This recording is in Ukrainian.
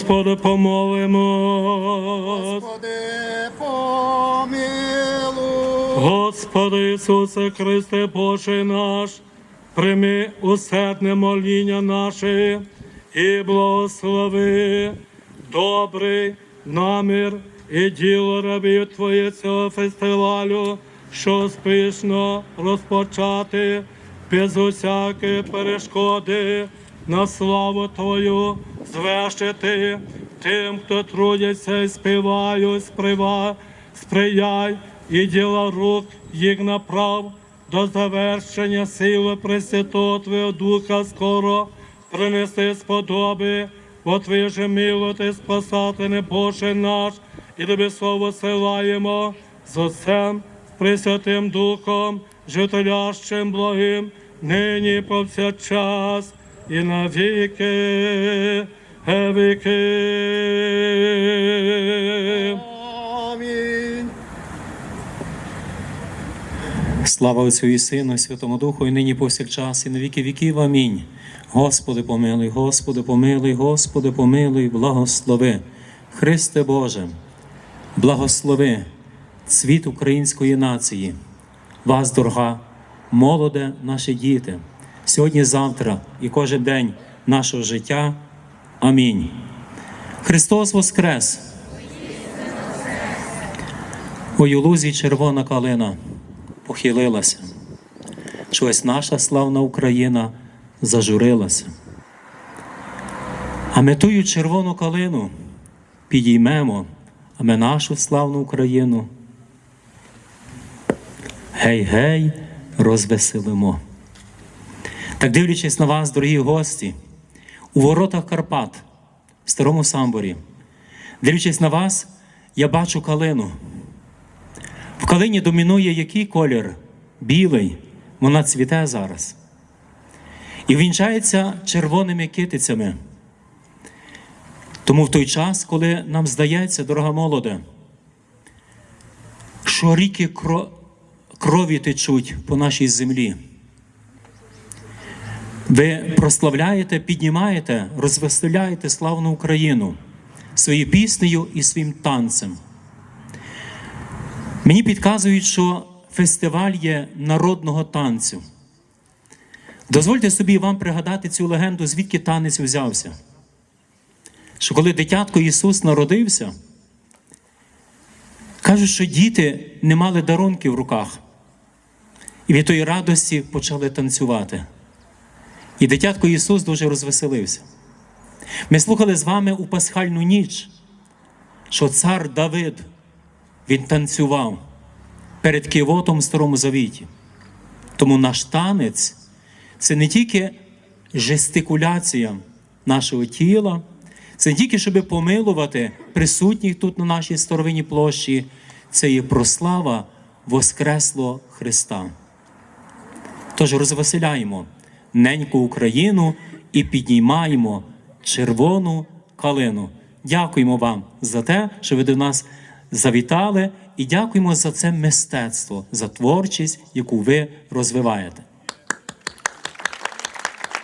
Господи, помолимо. Господи, помилуй. Господи Ісусе Христе, Боже наш, прийми усердне моління наше і благослови добрий намір і діло рабів Твоє цього фестивалю, що спішно розпочати без усякої перешкоди на славу Твою звершити тим, хто трудяться і співають, сприва, сприяй і діла рук їх направ до завершення сили Пресвятого Твого Духа скоро принести сподоби, бо Твій же милоти спасати не Боже наш, і тобі слово силаємо з Отцем, Пресвятим Духом, жителящим благим, нині повсякчас і на віки віки. Амінь. Слава Отцю і Сину, і Святому Духу, і нині повсякчас, і на віки віків. Амінь. Господи, помилуй, Господи, помилуй, Господи, помилуй, благослови. Христе Боже, благослови цвіт української нації, вас, дорога, молоде, наші діти, сьогодні, завтра і кожен день нашого життя. Амінь. Христос Воскрес! У лузі червона калина похилилася. Щось наша славна Україна зажурилася. А ми тую червону калину підіймемо, а ми нашу славну Україну. Гей-гей, розвеселимо. Так дивлячись на вас, дорогі гості, у воротах Карпат, в старому самборі, дивлячись на вас, я бачу калину. В калині домінує який колір? Білий, вона цвіте зараз. І вінчається червоними китицями. Тому в той час, коли нам здається, дорога молоде, що ріки кро- крові течуть по нашій землі. Ви прославляєте, піднімаєте, розвеселяєте славну Україну своєю піснею і своїм танцем. Мені підказують, що фестиваль є народного танцю. Дозвольте собі вам пригадати цю легенду, звідки танець взявся. Що коли дитятко Ісус народився, кажуть, що діти не мали дарунки в руках. І від тої радості почали танцювати. І дитятко Ісус дуже розвеселився. Ми слухали з вами у пасхальну ніч, що цар Давид він танцював перед кивотом в Старому Завіті. Тому наш танець це не тільки жестикуляція нашого тіла, це не тільки, щоб помилувати присутніх тут на нашій старовинній площі, це є прослава Воскресло Христа. Тож розвеселяємо неньку Україну і піднімаємо червону калину. Дякуємо вам за те, що ви до нас завітали, і дякуємо за це мистецтво, за творчість, яку ви розвиваєте.